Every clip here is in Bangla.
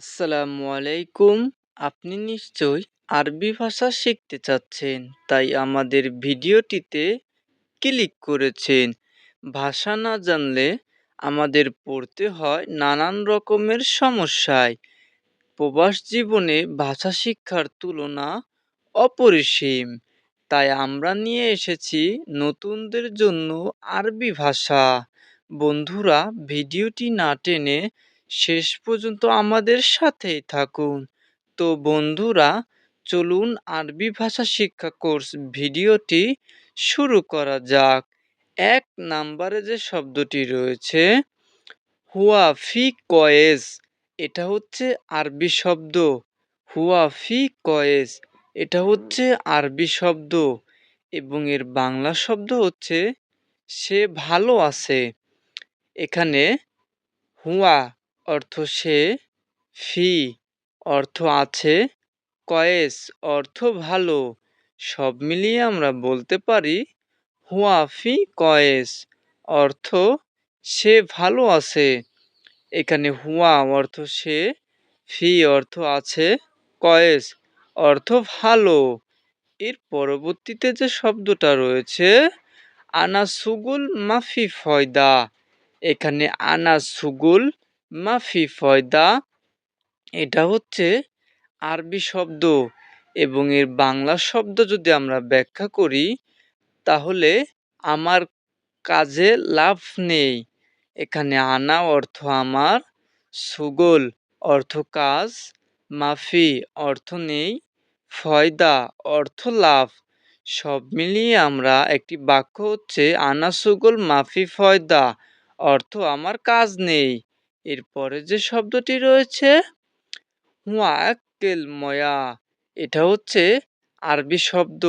আসসালামু আলাইকুম। আপনি নিশ্চয়ই আরবি ভাষা শিখতে চাচ্ছেন, তাই আমাদের ভিডিওটিতে ক্লিক করেছেন। ভাষা না জানলে আমাদের পড়তে হয় নানান রকমের সমস্যায়। প্রবাস জীবনে ভাষা শিক্ষার তুলনা অপরিসীম, তাই আমরা নিয়ে এসেছি নতুনদের জন্য আরবি ভাষা। বন্ধুরা, ভিডিওটি না টেনে শেষ পর্যন্ত আমাদের সাথেই থাকুন। তো বন্ধুরা, চলুন আরবি ভাষা শিক্ষা কোর্স ভিডিওটি শুরু করা যাক। এক নাম্বারে যে শব্দটি রয়েছে হুয়া ফি কয়েস এটা হচ্ছে আরবি শব্দ। হুয়া ফি কয়েস এটা হচ্ছে আরবি শব্দ। এবং এর বাংলা শব্দ হচ্ছে, সে ভালো আছে। এখানে হুয়া অর্থ সে, ফি অর্থ আছে, কয়েস অর্থ ভালো, সব মিলিয়ে আমরা বলতে পারি হুয়া ফি কয়েস, অর্থ সে ভালো আছে। এখানে হুয়া অর্থ সে, ফি অর্থ আছে, কয়েস অর্থ ভালো। এর পরবর্তীতে যে শব্দটা রয়েছে আনা সুগুল মাফি ফয়দা। এখানে আনা সুগুল মাফি ফয়দা এটা হচ্ছে আরবি শব্দ এবং এর বাংলা শব্দ যদি আমরা ব্যাখ্যা করি, তাহলে আমার কাজে লাভ নেই। এখানে আনা অর্থ আমার, সুগোল অর্থ কাজ, মাফি অর্থ নেই ফয়দা অর্থ লাভ। সব মিলিয়ে আমরা একটি বাক্য হচ্ছে, আনা সুগোল, মাফি ফয়দা অর্থ আমার কাজ নেই। এরপরে যে শব্দটি রয়েছে ময়া এটা হচ্ছে আরবি শব্দ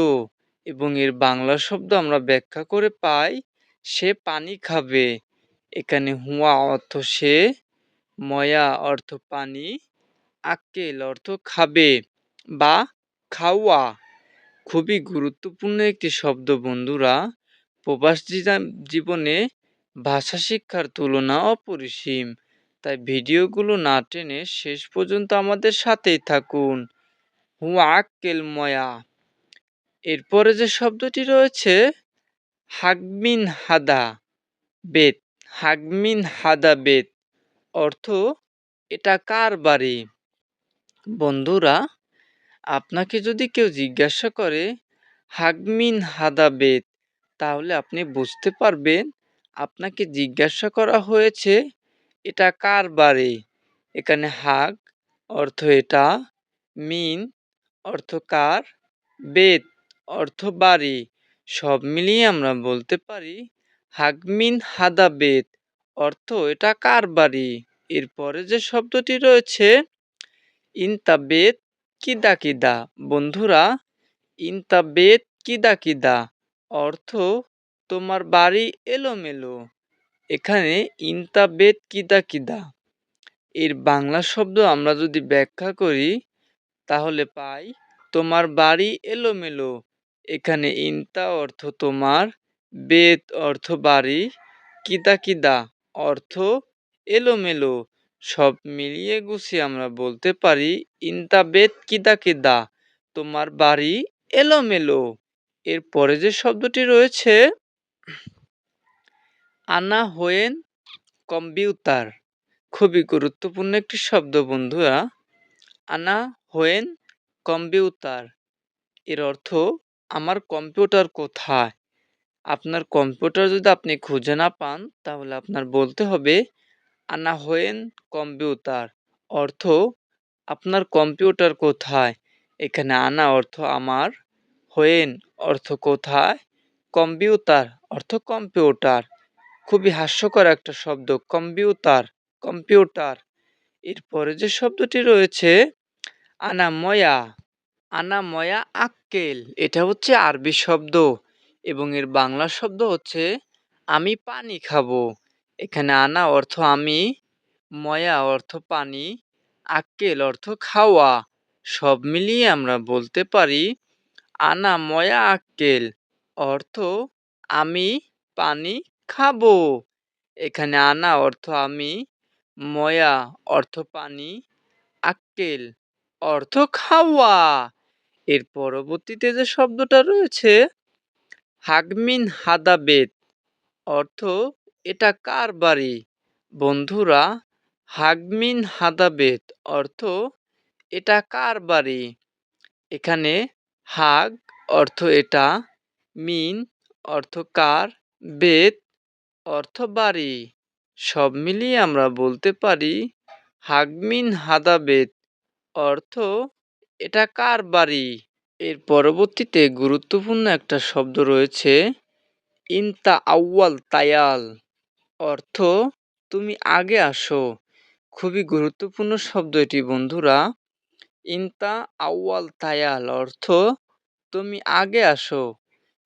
এবং এর বাংলা শব্দ আমরা ব্যাখ্যা করে পাই, সে পানি খাবে। এখানে হুয়া অর্থ সে, ময়া অর্থ পানি, আক্কেল অর্থ খাবে বা খাওয়া। খুবই গুরুত্বপূর্ণ একটি শব্দ বন্ধুরা, প্রবাস জীবনে ভাষা শিক্ষার তুলনা অপরিসীম। তাই ভিডিওগুলো না টেনে শেষ পর্যন্ত আমাদের সাথেই থাকুন। হুয়াক্কেল ময়া এরপরে যে শব্দটি রয়েছে হাগমিন হাদা বেত। হাগমিন হাদা বেত। অর্থ, এটা কার বাড়ি? বন্ধুরা, আপনাকে যদি কেউ জিজ্ঞাসা করে হাগমিন হাদা বেত, তাহলে আপনি বুঝতে পারবেন, আপনাকে জিজ্ঞাসা করা হয়েছে এটা কার বাড়ি? এখানে হাগ, অর্থ এটা। মিন, অর্থ কার। বেত, অর্থ বাড়ি। সব মিলিয়ে আমরা বলতে পারি হাগমিন হাদা, বেত, অর্থ এটা কার বাড়ি? এরপরে যে শব্দটি রয়েছে, ইনতা বেত কিদা কিদা? বন্ধুরা, ইনতা বেত কিদা কিদা? অর্থ তোমার বাড়ি এলোমেলো। এখানে ইনতা বেত কিদা কিদা এর বাংলা শব্দ আমরা যদি ব্যাখ্যা করি, তাহলে পাই তোমার বাড়ি এলোমেলো। এখানে ইনতা অর্থ তোমার, বেত অর্থ বাড়ি কিদা কিদা অর্থ এলোমেলো। সব মিলিয়ে গুছিয়ে আমরা বলতে পারি ইনতা বেত কিদা কিদা তোমার বাড়ি এলোমেলো। এর এরপরে যে শব্দটি রয়েছে আনা হোয়েন কম্পিউটার। খুবই গুরুত্বপূর্ণ একটি শব্দ, বন্ধুরা। আনা হোয়েন কম্পিউটার। এর অর্থ, আমার কম্পিউটার কোথায়? আপনার কম্পিউটার যদি আপনি খুঁজে না পান, তাহলে আপনার বলতে হবে, আনা হোয়েন কম্পিউটার। অর্থ, আপনার কম্পিউটার কোথায়? এখানে আনা অর্থ, আমার হোয়েন। অর্থ, কোথায়? কম্পিউটার, অর্থ, কম্পিউটার। খুবই হাস্যকর একটা শব্দ, কম্পিউটার কম্পিউটার। এরপরে যে শব্দটি রয়েছে, আনাময়া আনাময়া আক্কেল। এটা হচ্ছে আরবি শব্দ এবং এর বাংলা শব্দ হচ্ছে, আমি পানি খাব। এখানে আনা অর্থ আমি, ময়া অর্থ পানি, আক্কেল অর্থ খাওয়া। সব মিলিয়ে আমরা বলতে পারি আনা ময়া আক্কেল অর্থ আমি পানি খাব। এখানে আনা অর্থ আমি, ময়া অর্থ পানি, আক্কেল অর্থ খাওয়া। এর পরবর্তীতে যে শব্দটা রয়েছে, হাগমিন হাদাবেদ অর্থ এটা কার বাড়ি? বন্ধুরা, হাগমিন হাদাবেদ অর্থ এটা কার বাড়ি? এখানে হাগ অর্থ এটা, মিন অর্থ কার বেদ অর্থ বাড়ি। সব মিলিয়ে আমরা বলতে পারি, হাগমিন হাদাবেদ অর্থ, এটা কার বাড়ি? এর পরবর্তীতে গুরুত্বপূর্ণ একটা শব্দ রয়েছে, ইনতা আউয়াল তায়াল। অর্থ, তুমি আগে আসো। খুবই গুরুত্বপূর্ণ শব্দ এটি, বন্ধুরা। ইনতা আউয়াল তায়াল, অর্থ, তুমি আগে আসো।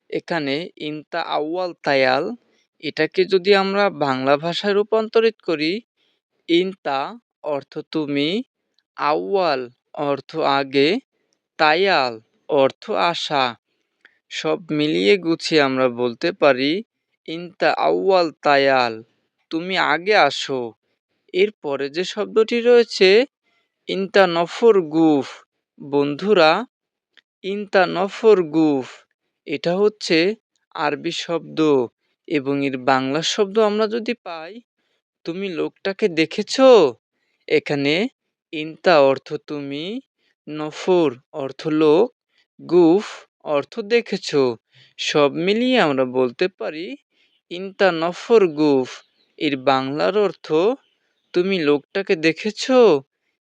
এখানে ইনতা আউয়াল তায়াল এটাকে যদি আমরা বাংলা ভাষায় রূপান্তরিত করি, ইনতা অর্থ তুমি, আউয়াল অর্থ আগে তায়াল অর্থ আশা। সব মিলিয়ে গুছিয়ে আমরা বলতে পারি, ইনতা আউয়াল তায়াল তুমি আগে আসো। এরপরে যে শব্দটি রয়েছে, ইনতা নফর গুফ, বন্ধুরা, ইনতা নফর গুফ, এটা হচ্ছে আরবি শব্দ। এবং এর বাংলা শব্দ আমরা যদি পাই, তুমি লোকটাকে দেখেছ? এখানে ইনতা অর্থ তুমি, নফর অর্থ লোক, গুফ অর্থ দেখেছ। সব মিলিয়ে আমরা বলতে পারি, ইনতা নফর গুফ। এর বাংলার অর্থ, তুমি লোকটাকে দেখেছ?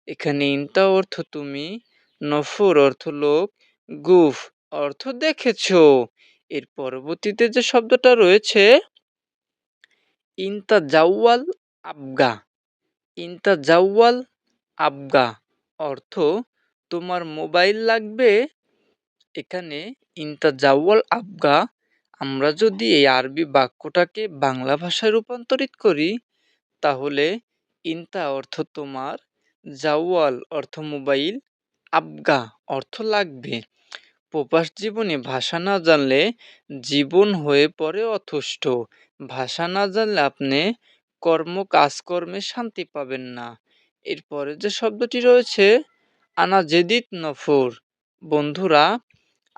এখানে ইনতা অর্থ তুমি, নফর অর্থ লোক, গুফ অর্থ দেখেছ। এর পরবর্তীতে যে শব্দটা রয়েছে ইনতা জাওয়াল আবগা। ইনতা জাওয়াল আবগা অর্থ তোমার মোবাইল লাগবে। এখানে ইনতা জাওয়াল আবগা আমরা যদি এই আরবি বাক্যটাকে বাংলা ভাষায় রূপান্তরিত করি, তাহলে ইনতা অর্থ তোমার, জাওয়াল অর্থ মোবাইল, আবগা অর্থ লাগবে। প্রবাস জীবনে ভাষা না জানলে জীবন হয়ে পড়ে অথষ্ট ভাষা না জানলে আপনি কর্ম, কাজকর্মে শান্তি পাবেন না। এরপরে যে শব্দটি রয়েছে আনা জেদিত নফর। বন্ধুরা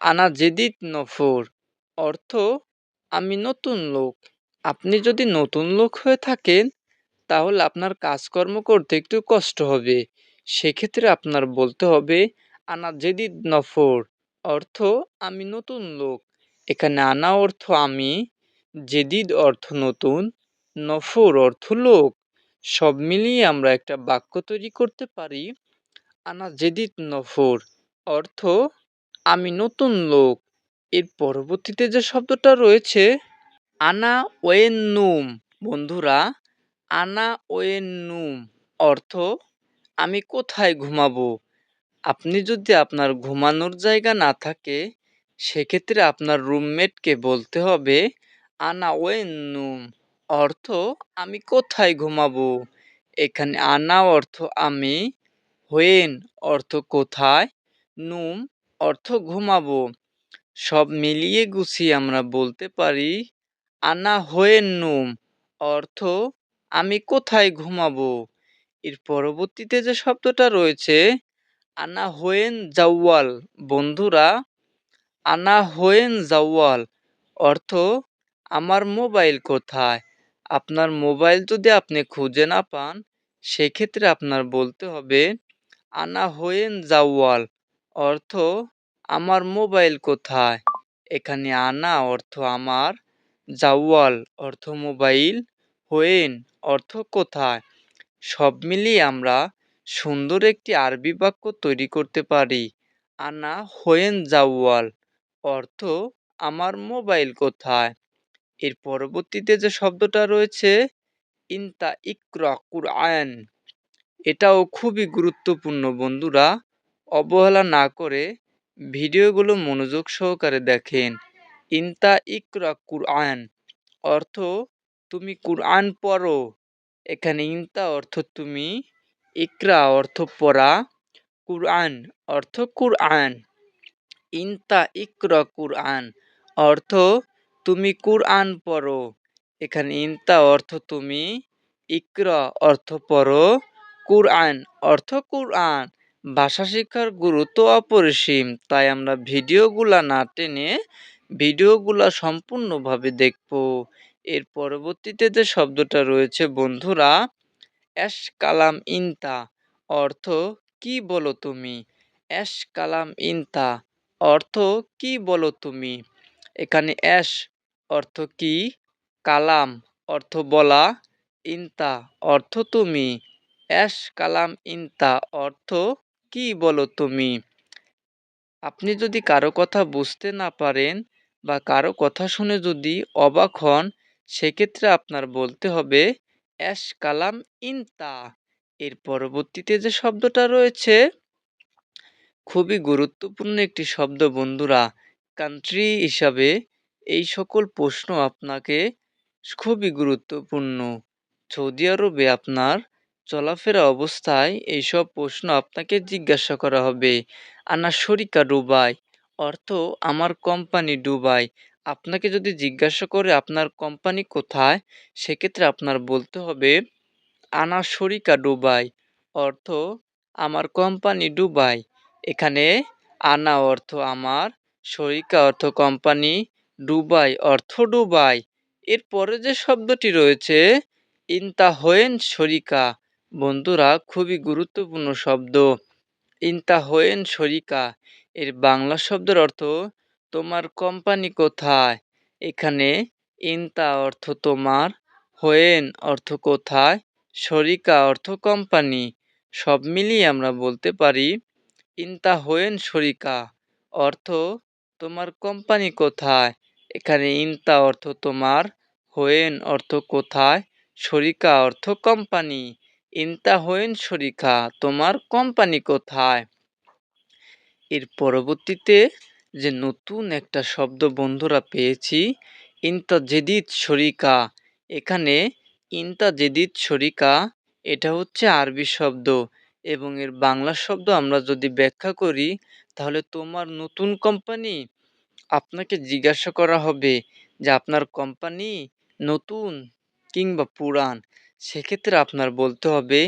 আনা জেদিত নফর অর্থ, আমি নতুন লোক। আপনি যদি নতুন লোক হয়ে থাকেন, তাহলে আপনার কাজকর্ম করতে একটু কষ্ট হবে। সেক্ষেত্রে আপনার বলতে হবে আনা জেদিদ নফর। অর্থ আমি নতুন লোক। এখানে আনা অর্থ আমি, জেদিদ অর্থ নতুন, নফর অর্থ লোক। সব মিলিয়ে আমরা একটা বাক্য তৈরি করতে পারি, আনা জেদিদ নফর, অর্থ আমি নতুন লোক। এর পরবর্তীতে যে শব্দটা রয়েছে, আনা ওয়েন নুম বন্ধুরা, আনা ওয়েন নুম অর্থ আমি কোথায় ঘুমাবো? আপনি যদি আপনার ঘুমানোর জায়গা না থাকে, সেক্ষেত্রে আপনার রুমমেটকে বলতে হবে, আনা ওয়েন নুম অর্থ আমি কোথায় ঘুমাবো? এখানে আনা অর্থ আমি হোয়েন অর্থ কোথায়? নুম অর্থ ঘুমাবো। সব মিলিয়ে গুছিয়ে আমরা বলতে পারি, আনা হোয়েন নুম অর্থ আমি কোথায় ঘুমাবো? এর পরবর্তীতে যে শব্দটা রয়েছে আনা হোয়েন জাওয়াল। বন্ধুরা, আনা হোয়েন জাওয়াল। অর্থ, আমার মোবাইল কোথায়? আপনার মোবাইল যদি আপনি খুঁজে না পান, সেক্ষেত্রে আপনার বলতে হবে, আনা হোয়েন জাওয়াল। অর্থ, আমার মোবাইল কোথায়? এখানে আনা অর্থ আমার জাওয়াল। অর্থ, মোবাইল হোয়েন। অর্থ, কোথায়? সব মিলিয়ে আমরা সুন্দর একটি আরবি বাক্য তৈরি করতে পারি। আনা হোয়েন জাওয়াল। অর্থ, আমার মোবাইল কোথায়? এর পরবর্তীতে যে শব্দটা রয়েছে, ইনতা ইকরা কুরআন। এটাও খুবই গুরুত্বপূর্ণ, বন্ধুরা। অবহেলা না করে ভিডিওগুলো মনোযোগ সহকারে দেখেন। ইনতা ইকরা কুরআন। অর্থ, তুমি কুরআন পড়ো। এখানে ইনতা অর্থ, তুমি ইকরা অর্থ পড়া, কুরআন অর্থ কুরআন। ইনতা ইকরা কুরআন অর্থ তুমি কুরআন পড়ো। এখানে ইনতা অর্থ তুমি, ইকরা অর্থ পড়ো, কুরআন অর্থ কুরআন। ভাষা শিক্ষার গুরুত্ব অপরিসীম, তাই আমরা ভিডিওগুলা না টেনে ভিডিওগুলা সম্পূর্ণভাবে দেখব। এর পরবর্তীতে যে শব্দটা রয়েছে, বন্ধুরা অ্যাশ কালাম ইনতা অর্থ কি বলো তুমি? অ্যাশ কালাম ইনতা অর্থ কি বলো তুমি? এখানে অ্যাশ অর্থ কি? কালাম অর্থ বলা। ইনতা অর্থ তুমি। অ্যাশ কালাম ইনতা অর্থ কি বলো তুমি? আপনি যদি কারও কথা বুঝতে না পারেন বা কারও কথা শুনে যদি অবাক হন, সেক্ষেত্রে আপনার বলতে হবে অ্যাশ কালাম ইনতা এর পরবর্তীতে যে শব্দটা রয়েছে, খুবই গুরুত্বপূর্ণ একটি শব্দ, বন্ধুরা। কান্ট্রি হিসাবে এই সকল প্রশ্ন আপনাকে খুবই গুরুত্বপূর্ণ। সৌদি আরবে আপনার চলাফেরা অবস্থায় এইসব প্রশ্ন আপনাকে জিজ্ঞাসা করা হবে। আনা শরিকা ডুবাই অর্থ, আমার কোম্পানি ডুবাই আপনাকে যদি জিজ্ঞাসা করে, আপনার কোম্পানি কোথায়? সেক্ষেত্রে আপনার বলতে হবে আনা শরিকা ডুবাই অর্থ, আমার কোম্পানি ডুবাই এখানে আনা অর্থ আমার শরিকা অর্থ কোম্পানি ডুবাই অর্থ ডুবাই এরপরে যে শব্দটি রয়েছে ইনতা হোয়েন শরিকা বন্ধুরা, খুবই গুরুত্বপূর্ণ শব্দ। ইনতা হোয়েন শরিকা এর বাংলা শব্দের অর্থ তোমার কোম্পানি কোথায়? এখানে ইনতা অর্থ তোমার, হোয়েন অর্থ কোথায়, শরিকা অর্থ কোম্পানি। সব মিলিয়ে আমরা বলতে পারি, ইনতা হোয়েন শরিকা অর্থ তোমার কোম্পানি কোথায়? এখানে ইনতা অর্থ তোমার, হোয়েন অর্থ কোথায়, শরিকা অর্থ কোম্পানি। ইনতা হোয়েন শরিকা তোমার কোম্পানি কোথায়? এর পরবর্তীতে যে নতুন একটা শব্দ বন্ধুরা পেয়েছি ইনতা জেদিদ শরিকা। এখানে ইনতা জেদিদ শরিকা এটা হচ্ছে আরবি শব্দ এবং এর বাংলা শব্দ আমরা যদি ব্যাখ্যা করি, তাহলে তোমার নতুন কোম্পানি আপনাকে জিজ্ঞাসা করা হবে যে আপনার কোম্পানি নতুন কিংবা পুরান। সেক্ষেত্রে আপনার বলতে হবে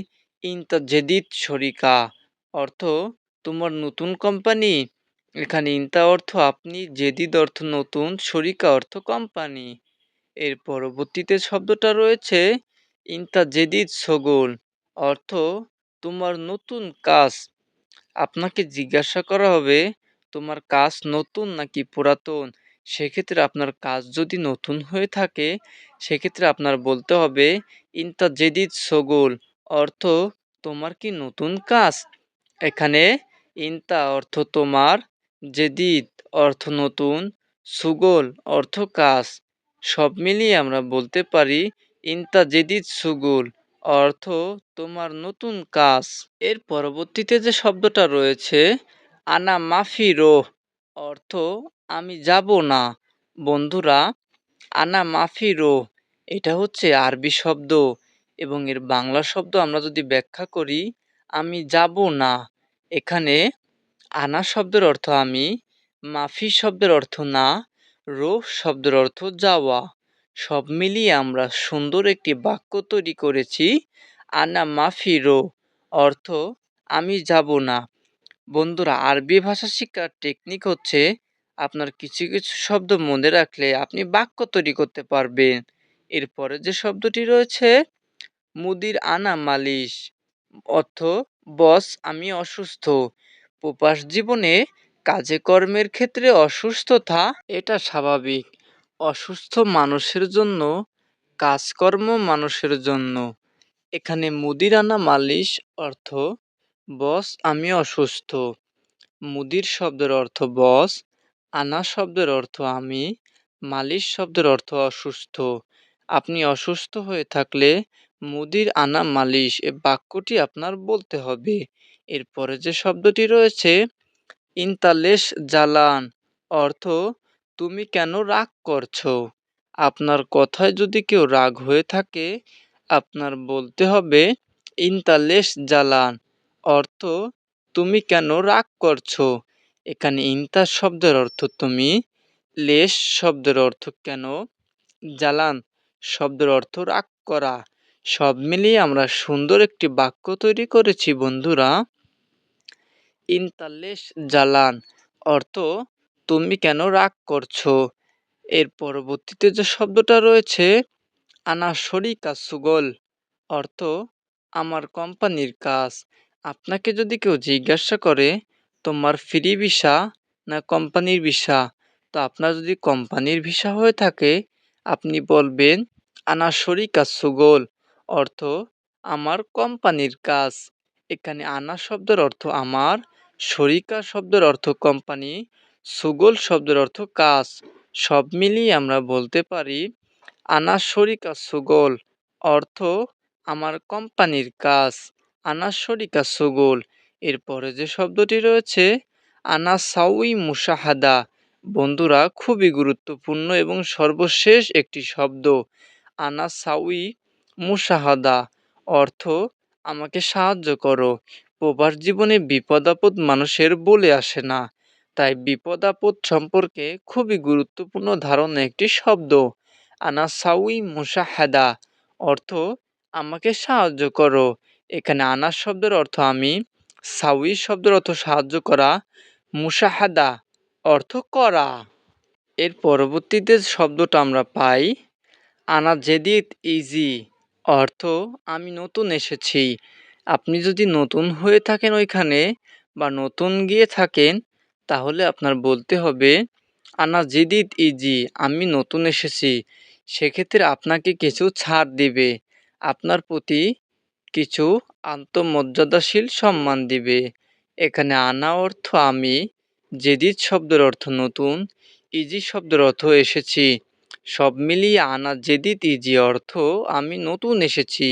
ইনতা জেদিদ শরিকা। অর্থ, তোমার নতুন কোম্পানি এখানে ইনতা অর্থ আপনি, জেদিদ অর্থ নতুন শরিকা অর্থ কোম্পানি। এর পরবর্তীতে শব্দটা রয়েছে ইনতা জেদিদ সগোল, অর্থ তোমার নতুন কাজ। আপনাকে জিজ্ঞাসা করা হবে, তোমার কাজ নতুন নাকি পুরাতন? সেক্ষেত্রে আপনার কাজ যদি নতুন হয়ে থাকে, সেক্ষেত্রে আপনার বলতে হবে ইনতা জেদিদ সগোল, অর্থ তোমার কি নতুন কাজ? এখানে ইনতা অর্থ তোমার জেদিদ অর্থ নতুন, সুগোল অর্থ কাজ। সব মিলিয়ে আমরা বলতে পারি, ইনতা জেদিদ সুগুল অর্থ তোমার নতুন কাজ। এর পরবর্তীতে যে শব্দটা রয়েছে, আনা মাফি রোহ অর্থ আমি যাব না। বন্ধুরা, আনা মাফি রোহ এটা হচ্ছে আরবি শব্দ এবং এর বাংলা শব্দ আমরা যদি ব্যাখ্যা করি, আমি যাব না। এখানে আনা শব্দের অর্থ আমি, মাফি শব্দের অর্থ না রোহ শব্দের অর্থ যাওয়া। সব মিলিয়ে আমরা সুন্দর একটি বাক্য তৈরি করেছি, আনা মাফি রো, অর্থ আমি যাব না। বন্ধুরা, আরবি ভাষা শিক্ষার টেকনিক হচ্ছে আপনার কিছু কিছু শব্দ মনে রাখলে আপনি বাক্য তৈরি করতে পারবেন। এরপরে যে শব্দটি রয়েছে, মুদির আনা মালিশ, অর্থ, বস, আমি অসুস্থ। প্রবাস জীবনে কাজে কর্মের ক্ষেত্রে অসুস্থতা, এটা স্বাভাবিক। অসুস্থ মানুষের জন্য, কাজকর্ম মানুষের জন্য। এখানে মুদিরানা মালিশ অর্থ, বস, আমি অসুস্থ। মুদির শব্দের অর্থ, বস। আনা শব্দের অর্থ, আমি। মালিশ শব্দের অর্থ, অসুস্থ। আপনি অসুস্থ হয়ে থাকলে মুদির আনা মালিশ এ বাক্যটি আপনার বলতে হবে। এরপরে যে শব্দটি রয়েছে, ইনতালেশ জালান অর্থ, তুমি কেন রাগ করছ? আপনার কথায় যদি কেউ রাগ হয়ে থাকে, আপনার বলতে হবে, ইনতালেশ জালান অর্থ, তুমি কেন রাগ করছ? এখানে ইনতা শব্দের অর্থ, তুমি লেশ শব্দের অর্থ, কেন? জালান শব্দের অর্থ রাগ করা। সব মিলিয়ে আমরা সুন্দর একটি বাক্য তৈরি করেছি, বন্ধুরা। ইনতাল্লেশ জালান অর্থ, তুমি কেন রাগ করছ? এর পরবর্তীতে যে শব্দটা রয়েছে আনা শরিকা সুগল অর্থ, আমার কোম্পানির কাজ। আপনাকে যদি কেউ জিজ্ঞাসা করে, তোমার ফ্রি ভিসা না কোম্পানির ভিসা? তো আপনার যদি কোম্পানির ভিসা হয়ে থাকে, আপনি বলবেন আনা শরিকা সুগল। অর্থ, আমার কোম্পানির কাজ। এখানে আনা শব্দের অর্থ আমার, শরিকা শব্দের অর্থ কোম্পানি, সুগল শব্দের অর্থ কাজ। সব মিলিয়ে আমরা বলতে পারি, আনা শরিকা সুগল। অর্থ, আমার কোম্পানির কাজ। আনা শরিকা সুগল। এরপরে যে শব্দটি রয়েছে, আনা সাউই মুশাহাদা। বন্ধুরা, খুবই গুরুত্বপূর্ণ এবং সর্বশেষ একটি শব্দ। আনা সাউই মুশাহাদা। অর্থ, আমাকে সাহায্য করো। প্রবাস জীবনে বিপদ আপদ মানুষের বলে আসে না। তাই বিপদ আপদ সম্পর্কে খুবই গুরুত্বপূর্ণ ধারণা একটি শব্দ। আনা সাউই মুশাহাদা। অর্থ, আমাকে সাহায্য করো। এখানে আনা শব্দের অর্থ আমি, সাউই শব্দের অর্থ সাহায্য করা, মুশাহাদা অর্থ করা। এর পরবর্তীতে শব্দটা আমরা পাই আনা জেদিত ইজি। অর্থ, আমি নতুন এসেছি। আপনি যদি নতুন হয়ে থাকেন ওইখানে বা নতুন গিয়ে থাকেন, তাহলে আপনার বলতে হবে, আনা জেদিত ইজি, আমি নতুন এসেছি। সেক্ষেত্রে আপনাকে কিছু ছাড় দিবে। আপনার প্রতি কিছু আত্মমর্যাদাশীল সম্মান দিবে। এখানে আনা অর্থ আমি জেদিদ শব্দের অর্থ নতুন, ইজি শব্দের অর্থ এসেছি। সব মিলিয়ে আনা জেদি তিজি অর্থ আমি নতুন এসেছি।